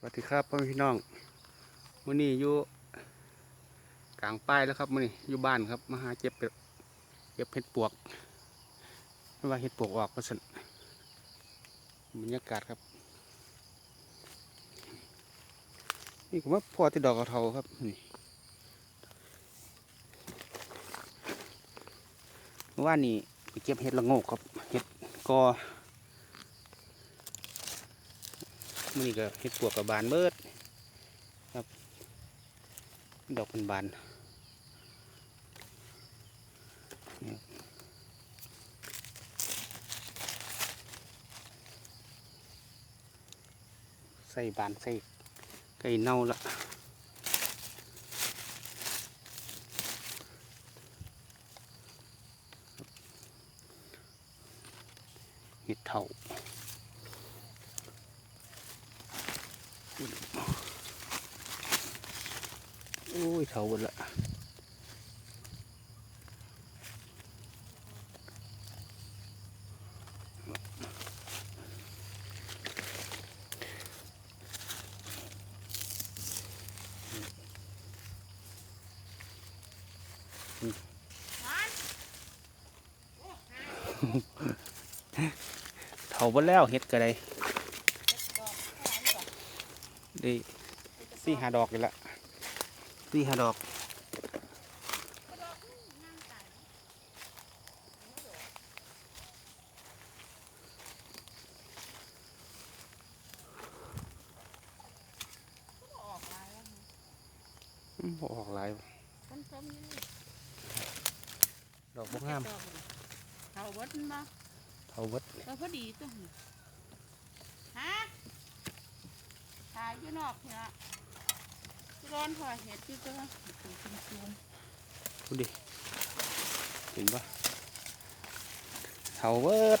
สวัสดีครับพ่อพี่น้องมื้อนี้อยู่กลางป้ายแล้วครับมื้อนี้อยู่บ้านครับมาหาเจ็บเป็ดเก็บเห็ดปวกไม่ว่าเห็ดปวกออกก็สนบรรยากาศครับ นี่ผมว่าพอที่ดอกกระเทาครับนี่เมื่านนี้ไปเก็บเห็ดละโงกครับเห็ดกอ มือนี้ก็เห็ดปวกกับบานเบิดครับ ดอกเป็นบานใส่บานใส่ไก่เน่าละเห็ดเถา อ้ยเถาหมดละเถาหมดแล้วเห็ดกระไดได้สี่หาดอกอีกละ สี่หาดอกอืมบ่ออกหลายต้มๆนี่ดอกบ่งามเขาวัดมาเถาเบิดก็พอดีตัวนี้ฮะตายอยู่นอกเนี่ย ร้อนพอเห็ดอยู่ตัวตัวชุมชนดูดิ เห็นปะเถาเบิด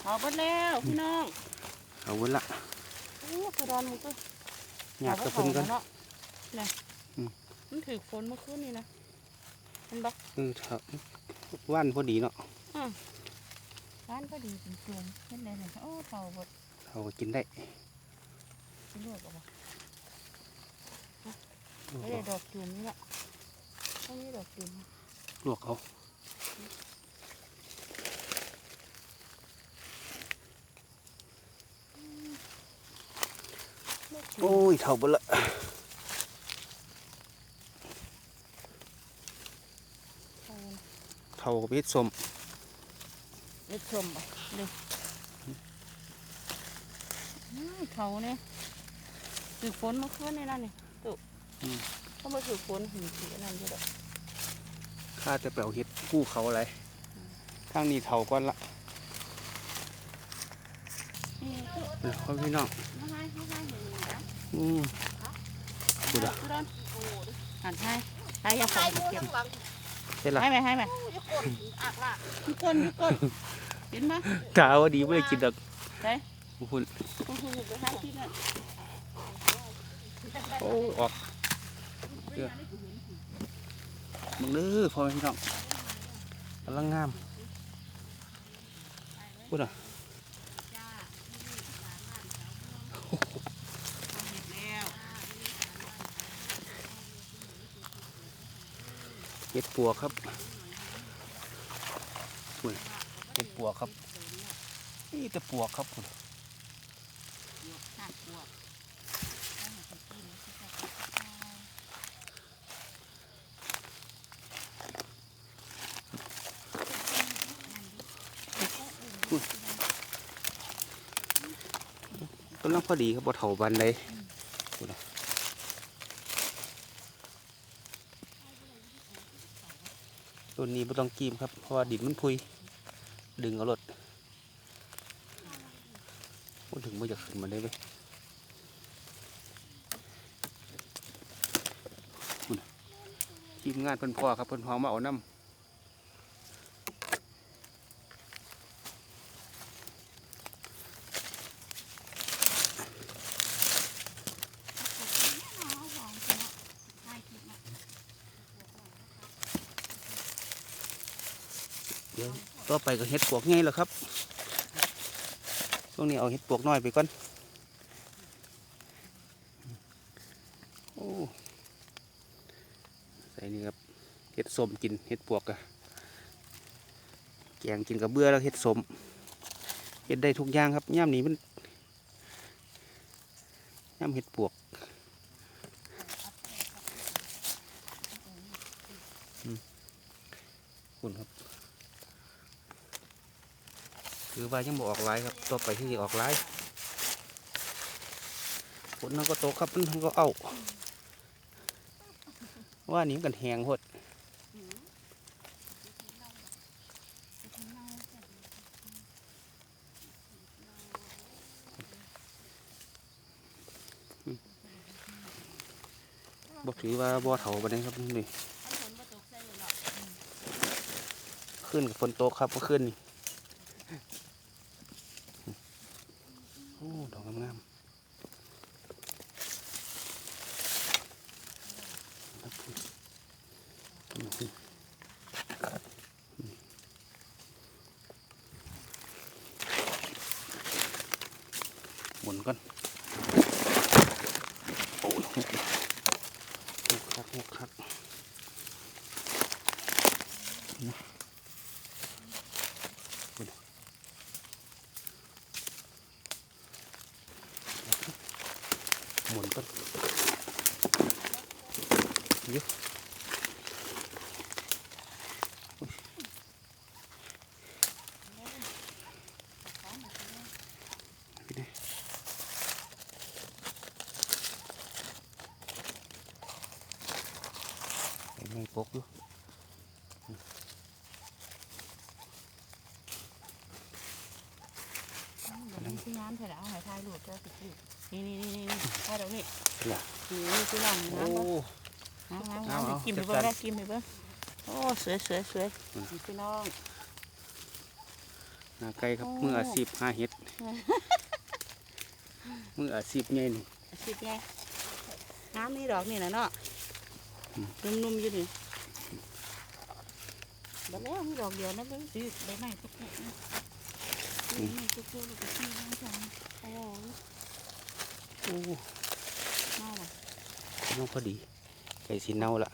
เขาวัดแล้วพี่น้องเถาเบิดละโอ้กระดอนมันก็หยาดกระเพิ่นกันเนาะเนี่ยอืมมันถือฝนเมื่อคืนนี่นะมันบักเออเถาว่านพอดีเนาะร้านก็ดีจริงๆเห็นเลยเนี่ยโอ้เขาวัดเถาก็กินได้สิเลือกเอาบ่ ไม่ได้ดอกจุ่มนี่แหละไม่มีดอกจุ่มลวกเอาโอ้ยเถาเบิดละเอาเถากับเฮ็ดสมเล็ดชมไปเลยอืมเขาเนี่ยถือฝนเมื่อคืนนี่นะนี่ตุ ก็มาถือฝนหินสีอันนั่นอยู่ดอกข้าจะไปเอาเฮ็ดกู้เขาอะไรทางนี้เถาก่อนละนี่ตุเออพ่อพี่น้องมาให้มาให้เห็นนี่นะอืมดูดะดูดอนหันให้ให้อยาของเก็บเฮ็ดละให้ไหมให้ไหมทุกคนทุกคนเห็นไหมกาว่าดีไม่ได้กินดอกไหนคุณคุณคุณไปให้ที่นั่นโอ้ยออก เด้อมึงเด้อพ่อแม่พี่น้องกำลังงามพูดอะเห็ดปัวครับเห็ดปัวครับนี่แต่ปัวครับคุณ หักบวก กำลังพอดีครับบ่เถาบันเลยตัวนี้ไม่ต้องกีมครับ เพราะว่าดินมันพุย ดึงเอารถพูดถึงไม่อยากขึ้นมาได้ไหมทีมงานเพิ่นพ่อครับเพิ่นพ่อมาเอาน้ำ เดี๋ยวต่อไปก็เห็ดปวกไงล่ะครับช่วงนี้เอาเห็ดปวกน้อยไปก่อนอ้ใส่นี่ครับเห็ดสมกินเห็ดปวกอะแกงกินกับเบื่อแล้วเห็ดสมเห็ดได้ทุกอย่างครับย่ำนี้มันย่ำเห็ดปวกคุณครับ คือว่ายังบออกหลายครับต่อไปที่ออกหลายฝนมันก็ตกครับมันก็เอาว่านี่มกันแหงหดบอกถือว่าบ่อเถาบันนี้ครับนี่ขึ้นกับฝนตกครับเมื่อคืนนี่โอ้ดอก งามหมุนก่อนโอ้ยหกคักหกคักหมุนก่อน เยอะพี่ดิเห็นไม่ปกอยู่เดี๋ยวนี้ที่งาน เถอะเอาหายทายรูปเจ้าสิสินี่นี่นี่นี่ถ่ายดอกนี่ล่ะนี่นี่คือหลังโอ้น้ำบ่เอาน้ำเอาน้ำกินไปเบิ้งได้กินไปเบิ้งโอ้สวยสวยสวยอืมนี่พี่น้องหาไก่ครับมืออาชีพหาเห็ดมืออาชีพไงนี่อาชีพไงน้ำนี่ดอกนี่นะเนาะอืมนุ่มๆอยู่นี่บัดแล้วมีดอกเดียวนั่นเลยสิใบไม้ทุกๆนะใบไม้ทุกๆแล้วก็ที่น้ำจังโอ้ยโอ้น่าว่ะน้องพอดี ไก่สีเน่าละ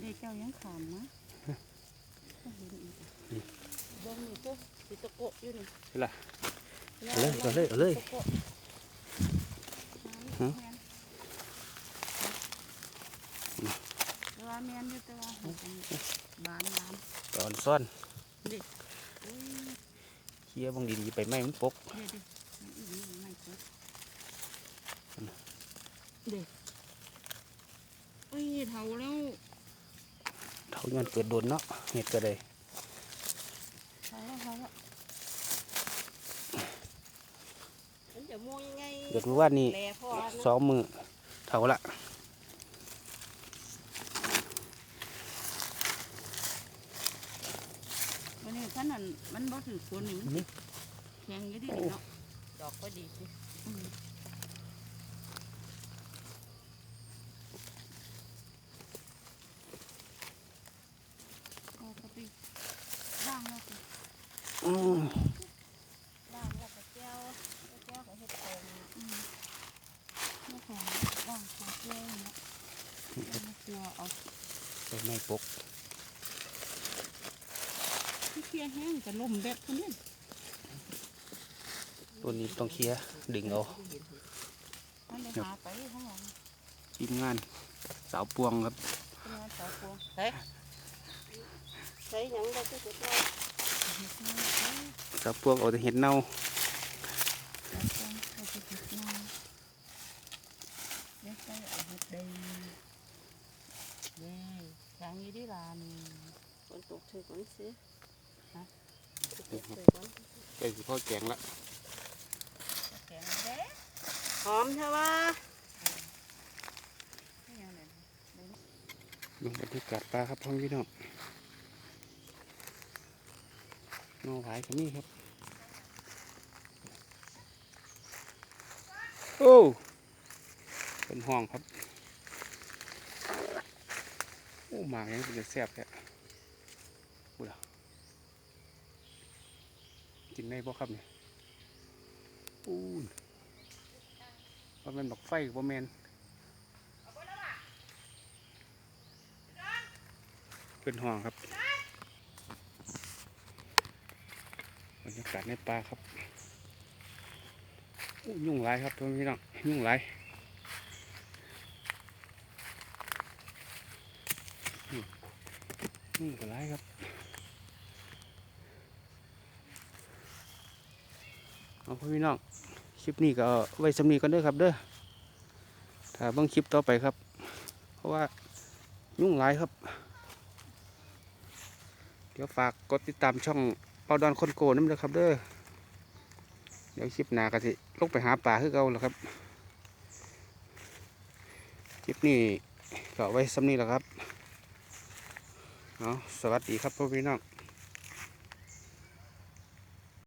เด็กเจ้ายังขามนะก็เห็นอีกอะเบิ้งนี่ก็สิตะโกะอยู่นี่ใช่ละเอาเลยเอาเลยเอาเลยตะโกะฮะแต่ว่าแมนอยู่แต่ว่าเห็นอันนี้บานน้ตอนซ่อนำดิอุ้ยเคี้ยวบางดีๆไปไหมมันปก เดี๋ยวดิอีนี่ไม่ครบเด็กอุ้ยเท่าแล้วเท่ามันเกิดโดนเนาะเห็ดก็ได้เท่าแล้วเท่าแล้วมันจะมูยังไงเกิดว่านี่แหล่พ่อนะสองมือเท่าละวันนี้ท่านนั้นมันบ่ถือคนนี่มันแข็งอยู่ดิเนาะดอกก็ดีสิอืมเอาก็ไปล่างแล้วสิ อืม ล่างแล้วก็แก้วแก้วก็เฮ็ดโป่งอืมไม่แข็งล่างก็แก้วเนาะเอามาเกลือเอา ไปไหมปกที่เคลียร์แห้งจะล่มแบบคนนี้ตัวนี้ต้องเคลียร์ดึงเอามันเลยหาไปข้างหลังทีมงานสาวปวงครับเป็นงานสาวพวงเฮ้ยใส่หยังได้ก็จะได้สาวปวงเอาแต่เห็ดเน่าเด็กใส่เอาเห็ดดีเย้ช้า งอยี่ดีลานฝนตกเถอก่อนสิฮะตกเถอก่อนไก่สิพ่อแกงละแข็งเด้หอมใช่ปะไม่เอาไหนลงบรรยากาศปลาครับพ่อพี่น้องนอหวายก็มีครับ โอ้เป็นห้องครับ หมากยังเป็นจะแซ่บแท้กูล่ะกินได้บ่ครับเนี่ยปูนว่ามันบักไฟว่าแมนเป็นห้องครับบรรยากาศในป่าครับยุ่งหลายครับทุกพี่น้องยุ่งหลายอืมยุ่ก็หลายครับ เอาพ่อพี่น้อง คลิปนี้ก็ไว้สำนีกันเด้อครับเด้อ ถ้าเบางคลิปต่อไปครับ เพราะว่ายุ่งหลายครับ เดี๋ยวฝากกดติดตามช่องเปาดอนคนโกน้ำเด้อครับเด้อ เดี๋ยวคลิปหน้าก็สิลงไปหาปลาคือเก่าแหละครับ คลิปนี้ก็ไว้สำนีแหละครับ เอาสวัสดีครับพ่อพี่น้อง